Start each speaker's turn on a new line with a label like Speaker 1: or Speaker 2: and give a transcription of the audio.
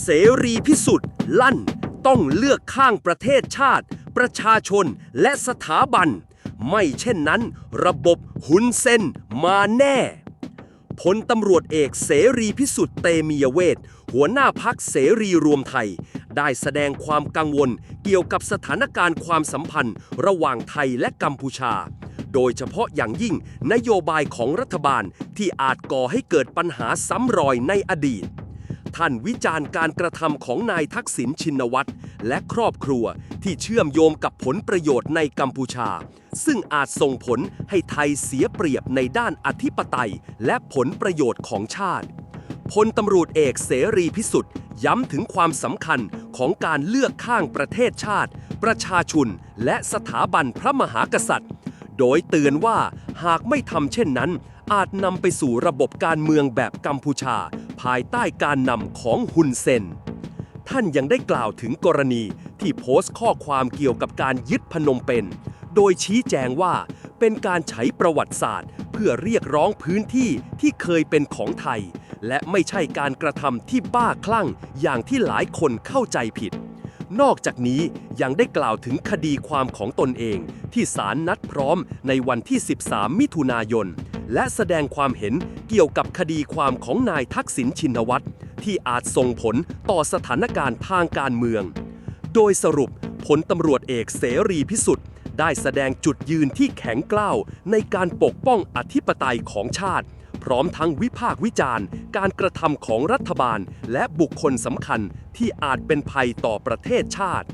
Speaker 1: เสรีพิสุทธิ์ลั่น ต้องเลือกข้างประเทศชาติ ประชาชนและสถาบัน ไม่เช่นนั้น ระบบหุนเซนมาแน่พลตำรวจเอกเสรีพิสุทธิ์เตมียเวทหัวหน้าพักเสรีรวมไทย ได้แสดงความกังวลเกี่ยวกับสถานการณ์ความสัมพันธ์ ระหว่างไทยและกัมพูชา โดยเฉพาะอย่างยิ่งนโยบายของรัฐบาลที่อาจก่อให้เกิดปัญหาซ้ำรอยในอดีต ท่านวิจารณ์การกระทำของนายทักษิณชินวัตรและครอบครัวที่เชื่อมโยงกับผลประโยชน์ในกัมพูชา ซึ่งอาจส่งผลให้ไทยเสียเปรียบในด้านอธิปไตยและผลประโยชน์ของชาติพลตำรวจเอกเสรีพิสุทธิ์ย้ำถึงความสำคัญของการเลือกข้างประเทศชาติ ประชาชนและสถาบันพระมหากษัตริย์ โดยเตือนว่าหากไม่ทำเช่นนั้น อาจนำไปสู่ระบบการเมืองแบบกัมพูชา ภายใต้การนำของฮุนเซน ท่านยังได้กล่าวถึงกรณีที่โพสต์ข้อความเกี่ยวกับการยึดพนมเปญโดยชี้แจงว่าเป็นการใช้ประวัติศาสตร์ เพื่อเรียกร้องพื้นที่ที่เคยเป็นของไทย และไม่ใช่การกระทำที่บ้าคลั่งอย่างที่หลายคนเข้าใจผิด นอกจากนี้ยังได้กล่าวถึงคดีความของตนเอง ที่ศาลนัดพร้อมในวันที่ 13 มิถุนายน และแสดงความเห็นเกี่ยวกับคดีความของนายทักษิณชินวัตรที่อาจส่งผลต่อสถานการณ์ทางการเมือง โดยสรุปผลตำรวจเอกเสรีพิสุทธิ์ได้แสดงจุดยืนที่แข็งกล้าวในการปกป้องอธิปไตยของชาติ พร้อมทั้งวิพากษ์วิจารณ์ การกระทำของรัฐบาลและบุคคลสำคัญที่อาจเป็นภัยต่อประเทศชาติ